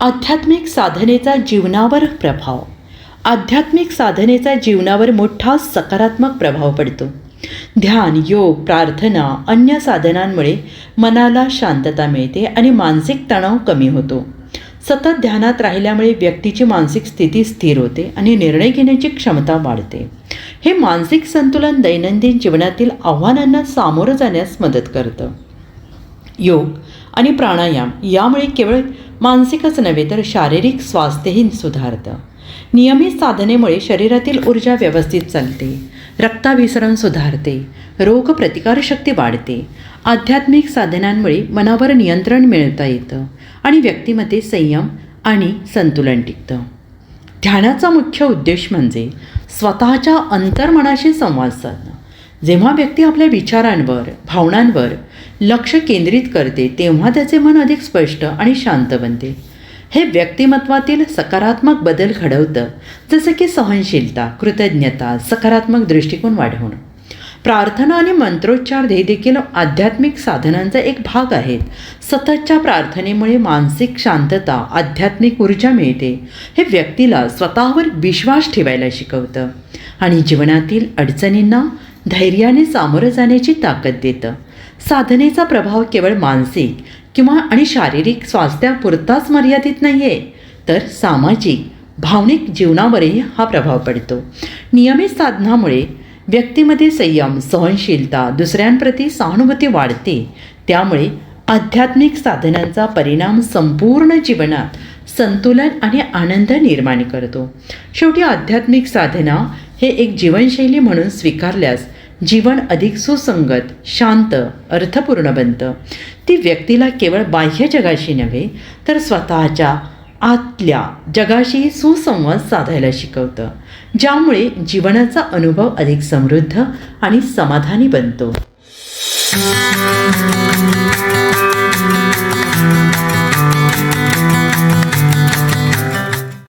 आध्यात्मिक साधनेचा जीवनावर प्रभाव. आध्यात्मिक साधनेचा जीवनावर मोठा सकारात्मक प्रभाव पडतो. ध्यान योग प्रार्थना अन्य साधनांमुळे मनाला शांतता मिळते आणि मानसिक तणाव कमी होतो. सतत ध्यानात राहिल्यामुळे व्यक्तीची मानसिक स्थिती स्थिर होते आणि निर्णय घेण्याची क्षमता वाढते. हे मानसिक संतुलन दैनंदिन जीवनातील आव्हानांना सामोरं जाण्यास मदत करतं. योग आणि प्राणायाम यामुळे केवळ मानसिकच नव्हे तर शारीरिक स्वास्थ्यही सुधारतं. नियमित साधनेमुळे शरीरातील ऊर्जा व्यवस्थित चालते रक्ताभिसरण सुधारते रोगप्रतिकारशक्ती वाढते. आध्यात्मिक साधनांमुळे मनावर नियंत्रण मिळवता येतं आणि व्यक्तीमध्ये संयम आणि संतुलन टिकतं. ध्यानाचा मुख्य उद्देश म्हणजे स्वतःच्या अंतर्मनाशी संवाद साधणं. जेव्हा व्यक्ती आपल्या विचारांवर भावनांवर लक्ष केंद्रित करते तेव्हा त्याचे मन अधिक स्पष्ट आणि शांत बनते. हे व्यक्तिमत्वातील सकारात्मक बदल घडवतं जसं की सहनशीलता कृतज्ञता सकारात्मक दृष्टिकोन वाढवणं. प्रार्थना आणि मंत्रोच्चार हे देखील आध्यात्मिक साधनांचा एक भाग आहेत. सततच्या प्रार्थनेमुळे मानसिक शांतता आध्यात्मिक ऊर्जा मिळते. हे व्यक्तीला स्वतःवर विश्वास ठेवायला शिकवतं. आणि जीवनातील अडचणींना धैर्याने सामोरं जाण्याची ताकद देतं. साधनेचा प्रभाव केवळ मानसिक किंवा आणि शारीरिक स्वास्थ्यापुरताच मर्यादित नाही आहे तर सामाजिक भावनिक जीवनावरही हा प्रभाव पडतो. नियमित साधनामुळे व्यक्तीमध्ये संयम सहनशीलता दुसऱ्यांप्रती सहानुभूती वाढते. त्यामुळे आध्यात्मिक साधनांचा परिणाम संपूर्ण जीवनात संतुलन आणि आनंद निर्माण करतो. शेवटी आध्यात्मिक साधना हे एक जीवनशैली म्हणून स्वीकारल्यास जीवन अधिक सुसंगत शांत अर्थपूर्ण बनतं ती व्यक्तीला केवळ बाह्य जगाशी नव्हे तर स्वतःच्या आतल्या जगाशी सुसंवाद साधायला शिकवतं. ज्यामुळे जीवनाचा अनुभव अधिक समृद्ध आणि समाधानी बनतो.